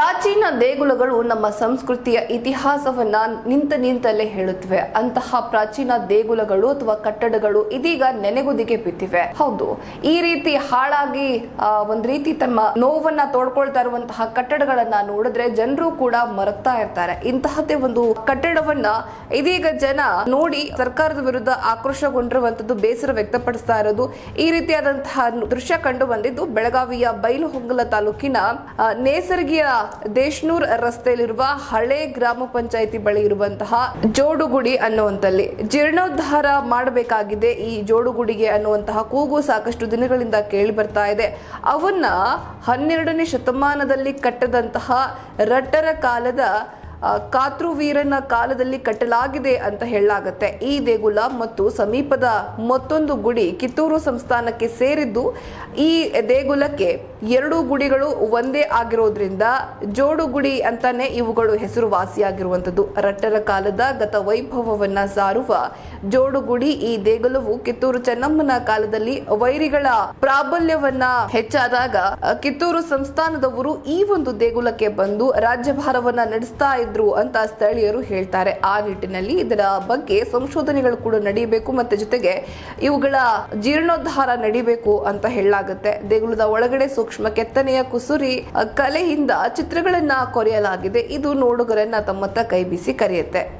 ಪ್ರಾಚೀನ ದೇಗುಲಗಳು ನಮ್ಮ ಸಂಸ್ಕೃತಿಯ ಇತಿಹಾಸವನ್ನ ನಿಂತ ನಿಂತಲ್ಲೇ ಹೇಳುತ್ತವೆ. ಅಂತಹ ಪ್ರಾಚೀನ ದೇಗುಲಗಳು ಅಥವಾ ಕಟ್ಟಡಗಳು ಇದೀಗ ನೆನೆಗುದಿಗೆ ಬಿದ್ದಿವೆ. ಹೌದು, ಈ ರೀತಿ ಹಾಳಾಗಿ ಒಂದ್ ರೀತಿ ತಮ್ಮ ನೋವನ್ನ ತೋಡ್ಕೊಳ್ತಾ ಇರುವಂತಹ ಕಟ್ಟಡಗಳನ್ನ ನೋಡಿದ್ರೆ ಜನರು ಕೂಡ ಮರಗ್ತಾ ಇರ್ತಾರೆ. ಇಂತಹದ್ದೇ ಒಂದು ಕಟ್ಟಡವನ್ನ ಇದೀಗ ಜನ ನೋಡಿ ಸರ್ಕಾರದ ವಿರುದ್ಧ ಆಕ್ರೋಶಗೊಂಡಿರುವಂತದ್ದು ಬೇಸರ ವ್ಯಕ್ತಪಡಿಸ್ತಾ ಇರೋದು. ಈ ರೀತಿಯಾದಂತಹ ದೃಶ್ಯ ಕಂಡು ಬಂದಿದ್ದು ಬೆಳಗಾವಿಯ ಬೈಲಹೊಂಗಲ ತಾಲೂಕಿನ ನೇಸರ್ಗಿಯ ದೇಶ್ನೂರ್ ರಸ್ತೆಯಲ್ಲಿರುವ ಹಳೆ ಗ್ರಾಮ ಪಂಚಾಯಿತಿ ಬಳಿ ಇರುವಂತಹ ಜೋಡುಗುಡಿ ಅನ್ನುವಂತಲ್ಲಿ ಜೀರ್ಣೋದ್ಧಾರ ಮಾಡಬೇಕಾಗಿದೆ. ಈ ಜೋಡುಗುಡಿಗೆ ಅನ್ನುವಂತಹ ಕೂಗು ಸಾಕಷ್ಟು ದಿನಗಳಿಂದ ಕೇಳಿ ಬರ್ತಾ ಇದೆ. ಅವನ್ನ ಹನ್ನೆರಡನೇ ಶತಮಾನದಲ್ಲಿ ಕಟ್ಟದಂತಹ ರಟ್ಟರ ಕಾಲದ ಕಾತೃವೀರನ ಕಾಲದಲ್ಲಿ ಕಟ್ಟಲಾಗಿದೆ ಅಂತ ಹೇಳಲಾಗುತ್ತೆ. ಈ ದೇಗುಲ ಮತ್ತು ಸಮೀಪದ ಮತ್ತೊಂದು ಗುಡಿ ಕಿತ್ತೂರು ಸಂಸ್ಥಾನಕ್ಕೆ ಸೇರಿದ್ದು, ಈ ದೇಗುಲಕ್ಕೆ ಎರಡು ಗುಡಿಗಳು ಒಂದೇ ಆಗಿರೋದ್ರಿಂದ ಜೋಡು ಗುಡಿ ಅಂತಾನೆ ಇವುಗಳು ಹೆಸರುವಾಸಿಯಾಗಿರುವಂಥದ್ದು. ರಟ್ಟರ ಕಾಲದ ಗತ ವೈಭವವನ್ನ ಸಾರುವ ಜೋಡುಗುಡಿ ಈ ದೇಗುಲವು ಕಿತ್ತೂರು ಚೆನ್ನಮ್ಮನ ಕಾಲದಲ್ಲಿ ವೈರಿಗಳ ಪ್ರಾಬಲ್ಯವನ್ನ ಹೆಚ್ಚಾದಾಗ ಕಿತ್ತೂರು ಸಂಸ್ಥಾನದವರು ಈ ಒಂದು ದೇಗುಲಕ್ಕೆ ಬಂದು ರಾಜ್ಯಭಾರವನ್ನ ನಡೆಸ್ತಾ ಅಂತ ಸ್ಥಳೀಯರು ಹೇಳ್ತಾರೆ. ಆ ನಿಟ್ಟಿನಲ್ಲಿ ಇದರ ಬಗ್ಗೆ ಸಂಶೋಧನೆಗಳು ಕೂಡ ನಡೀಬೇಕು ಮತ್ತೆ ಜೊತೆಗೆ ಇವುಗಳ ಜೀರ್ಣೋದ್ಧಾರ ನಡಿಬೇಕು ಅಂತ ಹೇಳಲಾಗುತ್ತೆ. ದೇಗುಲದ ಒಳಗಡೆ ಸೂಕ್ಷ್ಮ ಕೆತ್ತನೆಯ ಕುಸುರಿ ಕಲೆಯಿಂದ ಚಿತ್ರಗಳನ್ನ ಕೊರೆಯಲಾಗಿದೆ. ಇದು ನೋಡುಗರನ್ನ ತಮ್ಮತ್ತ ಕೈ ಬೀಸಿ ಕರೆಯುತ್ತೆ.